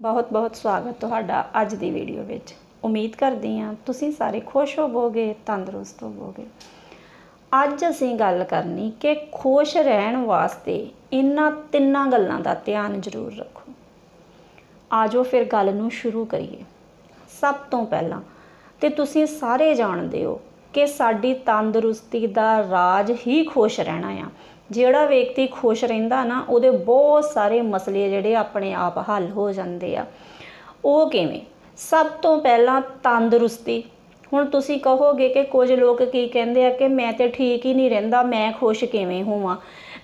ਬਹੁਤ ਬਹੁਤ ਸਵਾਗਤ ਤੁਹਾਡਾ ਅੱਜ ਦੀ ਵੀਡੀਓ ਵਿੱਚ। ਉਮੀਦ ਕਰਦੀ ਹਾਂ ਤੁਸੀਂ ਸਾਰੇ ਖੁਸ਼ ਹੋਵੋਗੇ, ਤੰਦਰੁਸਤ ਹੋਵੋਗੇ। ਅੱਜ ਅਸੀਂ ਗੱਲ ਕਰਨੀ ਕਿ ਖੁਸ਼ ਰਹਿਣ ਵਾਸਤੇ ਇਹਨਾਂ ਤਿੰਨਾਂ ਗੱਲਾਂ ਦਾ ਧਿਆਨ ਜ਼ਰੂਰ ਰੱਖੋ। ਆਜੋ ਫਿਰ ਗੱਲ ਨੂੰ ਸ਼ੁਰੂ ਕਰੀਏ। ਸਭ ਤੋਂ ਪਹਿਲਾਂ ਤੇ ਤੁਸੀਂ ਸਾਰੇ ਜਾਣਦੇ ਹੋ ਕਿ ਸਾਡੀ ਤੰਦਰੁਸਤੀ ਦਾ ਰਾਜ ਹੀ ਖੁਸ਼ ਰਹਿਣਾ ਆ। ਜਿਹੜਾ ਵਿਅਕਤੀ ਖੁਸ਼ ਰਹਿੰਦਾ ਨਾ, ਉਹਦੇ ਬਹੁਤ ਸਾਰੇ ਮਸਲੇ ਜਿਹੜੇ ਆਪਣੇ ਆਪ ਹੱਲ ਹੋ ਜਾਂਦੇ ਆ। ਉਹ ਕਿਵੇਂ? ਸਭ ਤੋਂ ਪਹਿਲਾਂ ਤੰਦਰੁਸਤੀ। ਹੁਣ ਤੁਸੀਂ ਕਹੋਗੇ ਕਿ ਕੁਝ ਲੋਕ ਕੀ ਕਹਿੰਦੇ ਆ ਕਿ ਮੈਂ ਤੇ ਠੀਕ ਹੀ ਨਹੀਂ ਰਹਿੰਦਾ, ਮੈਂ ਖੁਸ਼ ਕਿਵੇਂ ਹੋਵਾਂ?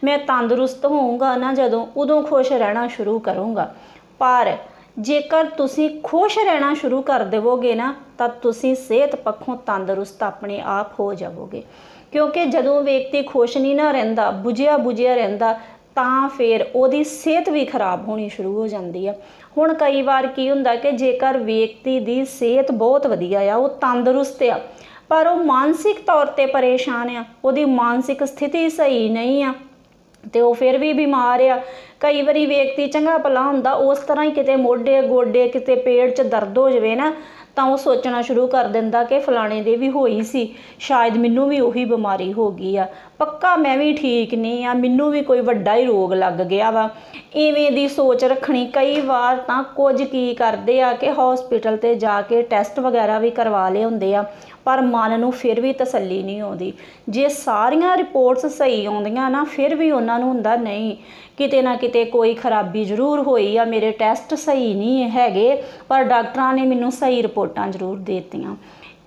ਮੈਂ ਤੰਦਰੁਸਤ ਹੋਊਂਗਾ ਨਾ ਜਦੋਂ ਉਦੋਂ ਖੁਸ਼ ਰਹਿਣਾ ਸ਼ੁਰੂ ਕਰੂੰਗਾ। ਪਰ ਜੇਕਰ ਤੁਸੀਂ ਖੁਸ਼ ਰਹਿਣਾ ਸ਼ੁਰੂ ਕਰ ਦੇਵੋਗੇ ਨਾ, ਤਾਂ ਤੁਸੀਂ ਸਿਹਤ ਪੱਖੋਂ ਤੰਦਰੁਸਤ ਆਪਣੇ ਆਪ ਹੋ ਜਾਵੋਗੇ। ਕਿਉਂਕਿ ਜਦੋਂ ਵਿਅਕਤੀ ਖੁਸ਼ ਨਹੀਂ ਨਾ ਰਹਿੰਦਾ, ਬੁਝਿਆ ਬੁਝਿਆ ਰਹਿੰਦਾ, ਤਾਂ ਫਿਰ ਉਹਦੀ ਸਿਹਤ ਵੀ ਖਰਾਬ ਹੋਣੀ ਸ਼ੁਰੂ ਹੋ ਜਾਂਦੀ ਆ। ਹੁਣ ਕਈ ਵਾਰ ਕੀ ਹੁੰਦਾ ਕਿ ਜੇਕਰ ਵਿਅਕਤੀ ਦੀ ਸਿਹਤ ਬਹੁਤ ਵਧੀਆ ਆ, ਉਹ ਤੰਦਰੁਸਤ ਆ, ਪਰ ਉਹ ਮਾਨਸਿਕ ਤੌਰ ਤੇ ਪਰੇਸ਼ਾਨ ਆ, ਉਹਦੀ ਮਾਨਸਿਕ ਸਥਿਤੀ ਸਹੀ ਨਹੀਂ ਆ, ਤੇ ਉਹ ਫਿਰ ਵੀ ਬਿਮਾਰ ਆ। ਕਈ ਵਾਰੀ ਵਿਅਕਤੀ ਚੰਗਾ ਭਲਾ ਹੁੰਦਾ, ਉਸ ਤਰ੍ਹਾਂ ਹੀ ਕਿਤੇ ਮੋਢੇ, ਗੋਡੇ ਕਿਤੇ ਪੇਟ 'ਚ ਦਰਦ ਹੋ ਜਾਵੇ ਨਾ ਤਾਂ ਉਹ ਸੋਚਣਾ ਸ਼ੁਰੂ ਕਰ ਦਿੰਦਾ ਕਿ ਫਲਾਣੇ ਦੇ ਵੀ ਹੋਈ ਸੀ, ਸ਼ਾਇਦ ਮੈਨੂੰ ਵੀ ਉਹੀ ਬਿਮਾਰੀ ਹੋ ਗਈ ਆ। ਪੱਕਾ ਮੈਂ ਵੀ ਠੀਕ ਨਹੀਂ ਆ, ਮੈਨੂੰ ਵੀ ਕੋਈ ਵੱਡਾ ਹੀ ਰੋਗ ਲੱਗ ਗਿਆ ਵਾ। ਇਵੇਂ ਦੀ ਸੋਚ ਰੱਖਣੀ ਕਈ ਵਾਰ ਤਾਂ ਕੁਝ ਕੀ ਕਰਦੇ ਆ ਕਿ ਹਸਪੀਟਲ ਤੇ ਜਾ ਕੇ ਟੈਸਟ ਵਗੈਰਾ ਵੀ ਕਰਵਾ ਲਏ ਹੁੰਦੇ ਆ। ਪਰ ਮਨ ਨੂੰ ਫਿਰ ਵੀ ਤਸੱਲੀ ਨਹੀਂ ਆਉਂਦੀ। ਜੇ ਸਾਰੀਆਂ ਰਿਪੋਰਟਸ ਸਹੀ ਆਉਂਦੀਆਂ ਨਾ, ਫਿਰ ਵੀ ਉਹਨਾਂ ਨੂੰ ਹੁੰਦਾ, ਨਹੀਂ, ਕਿਤੇ ਨਾ ਕਿਤੇ ਕੋਈ ਖਰਾਬੀ ਜ਼ਰੂਰ ਹੋਈ ਆ, ਮੇਰੇ ਟੈਸਟ ਸਹੀ ਨਹੀਂ ਹੈਗੇ, ਪਰ ਡਾਕਟਰਾਂ ਨੇ ਮੈਨੂੰ ਸਹੀ ਰਿਪੋਰਟਾਂ ਜ਼ਰੂਰ ਦੇ ਦਿੱਤੀਆਂ।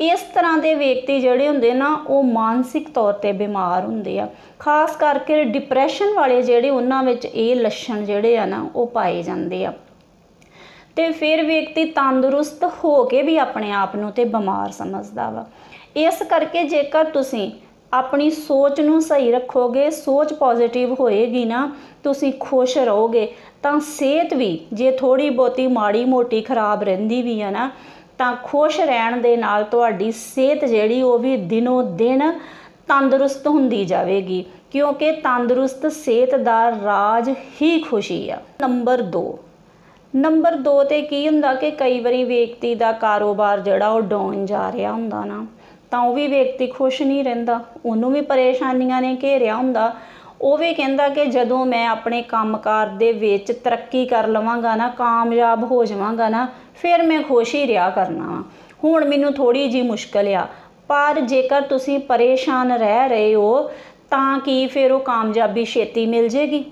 ਇਸ ਤਰ੍ਹਾਂ ਦੇ ਵਿਅਕਤੀ ਜਿਹੜੇ ਹੁੰਦੇ ਨਾ, ਉਹ ਮਾਨਸਿਕ ਤੌਰ ਤੇ ਬਿਮਾਰ ਹੁੰਦੇ ਆ। ਖਾਸ ਕਰਕੇ ਡਿਪਰੈਸ਼ਨ ਵਾਲੇ ਜਿਹੜੇ ਉਹਨਾਂ ਵਿੱਚ ਇਹ ਲੱਛਣ ਜਿਹੜੇ ਆ ਨਾ, ਉਹ ਪਾਏ ਜਾਂਦੇ ਆ। ਤੇ ਫਿਰ ਵਿਅਕਤੀ ਤੰਦਰੁਸਤ ਹੋ ਕੇ ਵੀ ਆਪਣੇ ਆਪ ਨੂੰ ਤੇ ਬਿਮਾਰ ਸਮਝਦਾ ਵਾ। ਇਸ ਕਰਕੇ ਜੇਕਰ ਤੁਸੀਂ ਆਪਣੀ ਸੋਚ ਨੂੰ ਸਹੀ ਰੱਖੋਗੇ, ਸੋਚ ਪੋਜ਼ਿਟਿਵ ਹੋਏਗੀ ਨਾ, ਤੁਸੀਂ ਖੁਸ਼ ਰਹੋਗੇ, ਤਾਂ ਸਿਹਤ ਵੀ ਜੇ ਥੋੜੀ ਬਹੁਤੀ ਮਾੜੀ ਮੋਟੀ ਖਰਾਬ ਰਹਿੰਦੀ ਵੀ ਆ ਨਾ, ਤਾਂ ਖੁਸ਼ ਰਹਿਣ ਦੇ ਨਾਲ ਤੁਹਾਡੀ ਸਿਹਤ ਜਿਹੜੀ ਉਹ ਵੀ ਦਿਨੋ ਦਿਨ ਤੰਦਰੁਸਤ ਹੁੰਦੀ ਜਾਵੇਗੀ, ਕਿਉਂਕਿ ਤੰਦਰੁਸਤ ਸਿਹਤ ਦਾ ਰਾਜ ਹੀ ਖੁਸ਼ੀ ਆ। ਨੰਬਰ 2 ਨੰਬਰ 2 ਤੇ ਕੀ ਹੁੰਦਾ ਕਿ ਕਈ ਵਾਰੀ ਵਿਅਕਤੀ ਦਾ ਕਾਰੋਬਾਰ ਜਿਹੜਾ ਉਹ ਡਾਊਨ ਜਾ ਰਿਹਾ ਹੁੰਦਾ ਨਾ, ਤਾਂ ਉਹ ਵੀ ਵਿਅਕਤੀ ਖੁਸ਼ ਨਹੀਂ ਰਹਿੰਦਾ, ਉਹਨੂੰ ਵੀ ਪਰੇਸ਼ਾਨੀਆਂ ਨੇ ਘੇਰਿਆ ਹੁੰਦਾ। ਉਹ ਵੀ ਕਹਿੰਦਾ ਕਿ ਜਦੋਂ ਮੈਂ ਆਪਣੇ ਕੰਮਕਾਰ ਦੇ ਵਿੱਚ ਤਰੱਕੀ ਕਰ ਲਵਾਂਗਾ ਨਾ, ਕਾਮਯਾਬ ਹੋ ਜਾਵਾਂਗਾ ਨਾ, ਫਿਰ ਮੈਂ ਖੁਸ਼ ਹੀ ਰਿਹਾ ਕਰਨਾ ਵਾ। ਹੁਣ ਮੈਨੂੰ ਥੋੜੀ ਜੀ ਮੁਸ਼ਕਲ ਆ, ਪਰ ਜੇਕਰ ਤੁਸੀਂ ਪਰੇਸ਼ਾਨ ਰਹਿ ਰਹੇ ਹੋ, ਤਾਂ ਕੀ ਫਿਰ ਉਹ ਕਾਮਯਾਬੀ ਛੇਤੀ ਮਿਲ ਜੇਗੀ?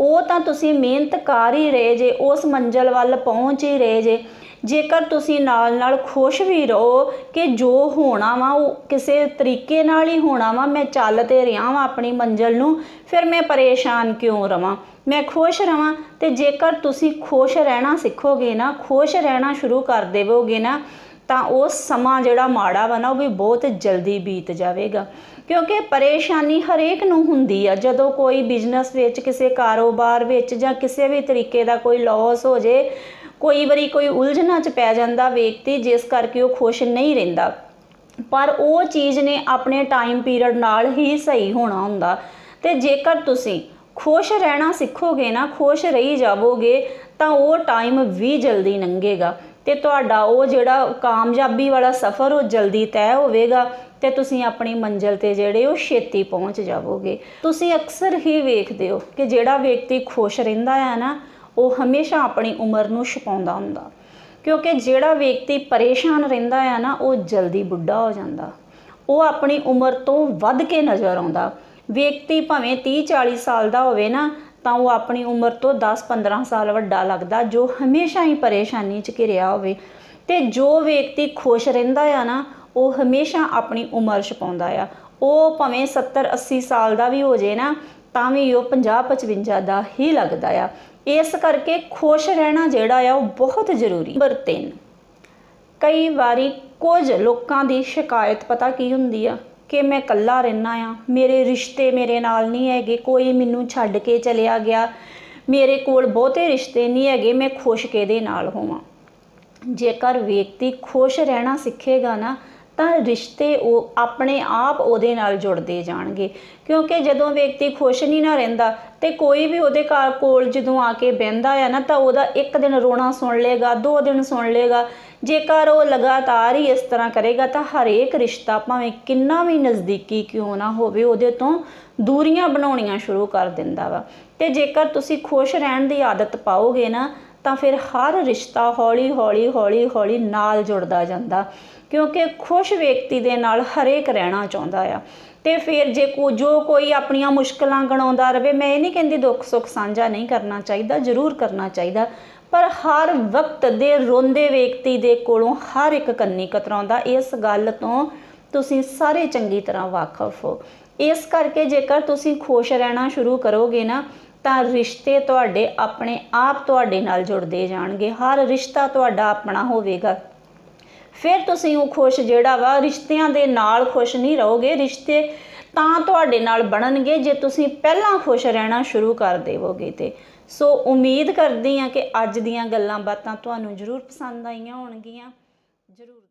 ਉਹ ਤਾਂ ਤੁਸੀਂ ਮਿਹਨਤ ਕਰ ਹੀ ਰਹੇ ਜੇ, ਉਸ ਮੰਜ਼ਲ ਵੱਲ ਪਹੁੰਚ ਹੀ ਰਹੇ ਜੇ। ਜੇਕਰ ਤੁਸੀਂ ਨਾਲ ਨਾਲ ਖੁਸ਼ ਵੀ ਰਹੋ ਕਿ ਜੋ ਹੋਣਾ ਵਾ, ਉਹ ਕਿਸੇ ਤਰੀਕੇ ਨਾਲ ਹੀ ਹੋਣਾ ਵਾ, ਮੈਂ ਚੱਲ ਤੇ ਰਿਹਾ ਵਾਂ ਆਪਣੀ ਮੰਜ਼ਲ ਨੂੰ, ਫਿਰ ਮੈਂ ਪਰੇਸ਼ਾਨ ਕਿਉਂ ਰਵਾਂ? ਮੈਂ ਖੁਸ਼ ਰਵਾਂ ਤੇ ਜੇਕਰ ਤੁਸੀਂ ਖੁਸ਼ ਰਹਿਣਾ ਸਿੱਖੋਗੇ ਨਾ, ਖੁਸ਼ ਰਹਿਣਾ ਸ਼ੁਰੂ ਕਰ ਦੇਵੋਗੇ ਨਾ, ਤਾਂ ਉਹ ਸਮਾਂ ਜਿਹੜਾ ਮਾੜਾ ਵਾ ਨਾ, ਉਹ ਵੀ ਬਹੁਤ ਜਲਦੀ ਬੀਤ ਜਾਵੇਗਾ। ਕਿਉਂਕਿ ਪਰੇਸ਼ਾਨੀ ਹਰੇਕ ਨੂੰ ਹੁੰਦੀ ਆ। ਜਦੋਂ ਕੋਈ ਬਿਜ਼ਨਸ ਵਿੱਚ, ਕਿਸੇ ਕਾਰੋਬਾਰ ਵਿੱਚ ਜਾਂ ਕਿਸੇ ਵੀ ਤਰੀਕੇ ਦਾ ਕੋਈ ਲਾਸ ਹੋ ਜੇ, ਕੋਈ ਵਾਰੀ ਕੋਈ ਉਲਝਣਾ 'ਚ ਪੈ ਜਾਂਦਾ ਵਿਅਕਤੀ, ਜਿਸ ਕਰਕੇ ਉਹ ਖੁਸ਼ ਨਹੀਂ ਰਹਿੰਦਾ। ਪਰ ਉਹ ਚੀਜ਼ ਨੇ ਆਪਣੇ ਟਾਈਮ ਪੀਰੀਅਡ ਨਾਲ ਹੀ ਸਹੀ ਹੋਣਾ ਹੁੰਦਾ। ਤੇ ਜੇਕਰ ਤੁਸੀਂ ਖੁਸ਼ ਰਹਿਣਾ ਸਿੱਖੋਗੇ ਨਾ, ਖੁਸ਼ ਰਹੀ ਜਾਵੋਗੇ, ਤਾਂ ਉਹ ਟਾਈਮ ਵੀ ਜਲਦੀ ਲੰਘੇਗਾ ਤੇ ਤੁਹਾਡਾ ਉਹ ਜਿਹੜਾ ਕਾਮਯਾਬੀ ਵਾਲਾ ਸਫ਼ਰ ਉਹ ਜਲਦੀ ਤੈਅ ਹੋਵੇਗਾ ਤੇ ਤੁਸੀਂ ਆਪਣੀ ਮੰਜ਼ਿਲ ਤੇ ਜਿਹੜੇ ਉਹ ਛੇਤੀ ਪਹੁੰਚ ਜਾਵੋਗੇ। ਤੁਸੀਂ ਅਕਸਰ ਹੀ ਵੇਖਦੇ ਹੋ ਕਿ ਜਿਹੜਾ ਵਿਅਕਤੀ ਖੁਸ਼ ਰਹਿੰਦਾ ਹੈ ਨਾ, ਉਹ ਹਮੇਸ਼ਾ ਆਪਣੀ ਉਮਰ ਨੂੰ ਛਪਾਉਂਦਾ ਹੁੰਦਾ। ਕਿਉਂਕਿ ਜਿਹੜਾ ਵਿਅਕਤੀ ਪਰੇਸ਼ਾਨ ਰਹਿੰਦਾ ਹੈ ਨਾ, ਉਹ ਜਲਦੀ ਬੁੱਢਾ ਹੋ ਜਾਂਦਾ। ਉਹ ਆਪਣੀ ਉਮਰ ਤੋਂ ਵੱਧ ਕੇ ਨਜ਼ਰ ਆਉਂਦਾ। ਵਿਅਕਤੀ ਭਾਵੇਂ 30 40 ਸਾਲ ਦਾ ਹੋਵੇ ਨਾ ਤਾਂ ਉਹ ਆਪਣੀ ਉਮਰ ਤੋਂ 10-15 ਸਾਲ ਵੱਡਾ ਲੱਗਦਾ, ਜੋ ਹਮੇਸ਼ਾ ਹੀ ਪਰੇਸ਼ਾਨੀ 'ਚ ਘਿਰਿਆ ਹੋਵੇ। ਤੇ ਜੋ ਵਿਅਕਤੀ ਖੁਸ਼ ਰਹਿੰਦਾ ਆ ਨਾ, ਉਹ ਹਮੇਸ਼ਾ ਆਪਣੀ ਉਮਰ ਛਪਾਉਂਦਾ ਆ। ਉਹ ਭਾਵੇਂ 70-80 ਸਾਲ ਦਾ ਵੀ ਹੋ ਜੇ ਨਾ, ਤਾਂ ਵੀ ਉਹ 50-55 ਦਾ ਹੀ ਲੱਗਦਾ ਆ। ਇਸ ਕਰਕੇ ਖੁਸ਼ ਰਹਿਣਾ ਜਿਹੜਾ ਆ, ਉਹ ਬਹੁਤ ਜ਼ਰੂਰੀ। ਨੰਬਰ 3 ਕਈ ਵਾਰੀ ਕੁਝ ਲੋਕਾਂ ਦੀ ਸ਼ਿਕਾਇਤ ਪਤਾ ਕੀ ਹੁੰਦੀ ਆ? ਕਿ ਮੈਂ ਇਕੱਲਾ ਰਹਿਣਾ ਆ। ਮੇਰੇ ਰਿਸ਼ਤੇ ਮੇਰੇ ਨਾਲ ਨਹੀਂ ਹੈਗੇ। ਕੋਈ ਮੈਨੂੰ ਛੱਡ ਕੇ ਚਲਿਆ ਗਿਆ। ਮੇਰੇ ਕੋਲ ਬਹੁਤੇ ਰਿਸ਼ਤੇ ਨਹੀਂ ਹੈਗੇ। ਮੈਂ ਖੁਸ਼ ਕਿਹਦੇ ਨਾਲ ਹੋਵਾਂ? ਜੇਕਰ ਵਿਅਕਤੀ ਖੁਸ਼ ਰਹਿਣਾ ਸਿੱਖੇਗਾ ਨਾ ਤਾਂ ਰਿਸ਼ਤੇ ਉਹ ਆਪਣੇ ਆਪ ਉਹਦੇ ਨਾਲ ਜੁੜਦੇ ਜਾਣਗੇ। ਕਿਉਂਕਿ ਜਦੋਂ ਵਿਅਕਤੀ ਖੁਸ਼ ਨਹੀਂ ਨਾ ਰਹਿੰਦਾ ਤੇ ਕੋਈ ਵੀ ਉਹਦੇ ਘਰ ਕੋਲ ਜਦੋਂ ਆ ਕੇ ਬਹਿੰਦਾ ਆ ਨਾ, ਤਾਂ ਉਹਦਾ ਇੱਕ ਦਿਨ ਰੋਣਾ ਸੁਣ ਲੇਗਾ ਦੋ ਦਿਨ ਸੁਣ ਲੇਗਾ ਜੇਕਰ ਉਹ ਲਗਾਤਾਰ ਹੀ ਇਸ ਤਰ੍ਹਾਂ ਕਰੇਗਾ, ਤਾਂ ਹਰੇਕ ਰਿਸ਼ਤਾ ਭਾਵੇਂ ਕਿੰਨਾ ਵੀ ਨਜ਼ਦੀਕੀ ਕਿਉਂ ਨਾ ਹੋਵੇ, ਉਹਦੇ ਤੋਂ ਦੂਰੀਆਂ ਬਣਾਉਣੀਆਂ ਸ਼ੁਰੂ ਕਰ ਦਿੰਦਾ ਵਾ। ਤੇ ਜੇਕਰ ਤੁਸੀਂ ਖੁਸ਼ ਰਹਿਣ ਦੀ ਆਦਤ ਪਾਓਗੇ ਨਾ ਤਾਂ ਫਿਰ ਹਰ ਰਿਸ਼ਤਾ ਹੌਲੀ ਹੌਲੀ ਹੌਲੀ ਹੌਲੀ ਨਾਲ ਜੁੜਦਾ ਜਾਂਦਾ, ਕਿਉਂਕਿ ਖੁਸ਼ ਵਿਅਕਤੀ ਦੇ ਨਾਲ ਹਰੇਕ ਰਹਿਣਾ ਚਾਹੁੰਦਾ ਆ। ਤੇ ਫਿਰ ਜੇ ਕੋ, ਜੋ ਕੋਈ ਆਪਣੀਆਂ ਮੁਸ਼ਕਲਾਂ ਗਣਾਉਂਦਾ ਰਵੇ, ਮੈਂ ਇਹ ਨਹੀਂ ਕਹਿੰਦੀ ਦੁੱਖ ਸੁੱਖ ਸਾਂਝਾ ਨਹੀਂ ਕਰਨਾ ਚਾਹੀਦਾ, ਜ਼ਰੂਰ ਕਰਨਾ ਚਾਹੀਦਾ, ਪਰ ਹਰ ਵਕਤ ਦੇ ਰੋਂਦੇ ਵਿਅਕਤੀ ਦੇ ਕੋਲੋਂ ਹਰ ਇੱਕ ਕੰਨੀ ਕਤਰਾਉਂਦਾ, ਇਸ ਗੱਲ ਤੋਂ ਤੁਸੀਂ ਸਾਰੇ ਚੰਗੀ ਤਰ੍ਹਾਂ ਵਾਕਿਫ ਹੋ। ਇਸ ਕਰਕੇ ਜੇਕਰ ਤੁਸੀਂ ਖੁਸ਼ ਰਹਿਣਾ ਸ਼ੁਰੂ ਕਰੋਗੇ ਨਾ ਤਾਂ ਰਿਸ਼ਤੇ ਤੁਹਾਡੇ ਆਪਣੇ ਆਪ ਤੁਹਾਡੇ ਨਾਲ ਜੁੜਦੇ ਜਾਣਗੇ। ਹਰ ਰਿਸ਼ਤਾ ਤੁਹਾਡਾ ਆਪਣਾ ਹੋਵੇਗਾ। ਫਿਰ ਤੁਸੀਂ ਉਹ ਖੁਸ਼ ਜਿਹੜਾ ਵਾ, ਰਿਸ਼ਤਿਆਂ ਦੇ ਨਾਲ ਖੁਸ਼ ਨਹੀਂ ਰਹੋਗੇ। ਰਿਸ਼ਤੇ ਤਾਂ ਤੁਹਾਡੇ ਨਾਲ ਬਣਨਗੇ ਜੇ ਤੁਸੀਂ ਪਹਿਲਾਂ ਖੁਸ਼ ਰਹਿਣਾ ਸ਼ੁਰੂ ਕਰ ਦੇਵੋਗੇ ਤੇ। ਸੋ ਉਮੀਦ ਕਰਦੀ ਹਾਂ ਕਿ ਅੱਜ ਦੀਆਂ ਗੱਲਾਂ ਬਾਤਾਂ ਤੁਹਾਨੂੰ ਜ਼ਰੂਰ ਪਸੰਦ ਆਈਆਂ ਹੋਣਗੀਆਂ। ਜ਼ਰੂਰ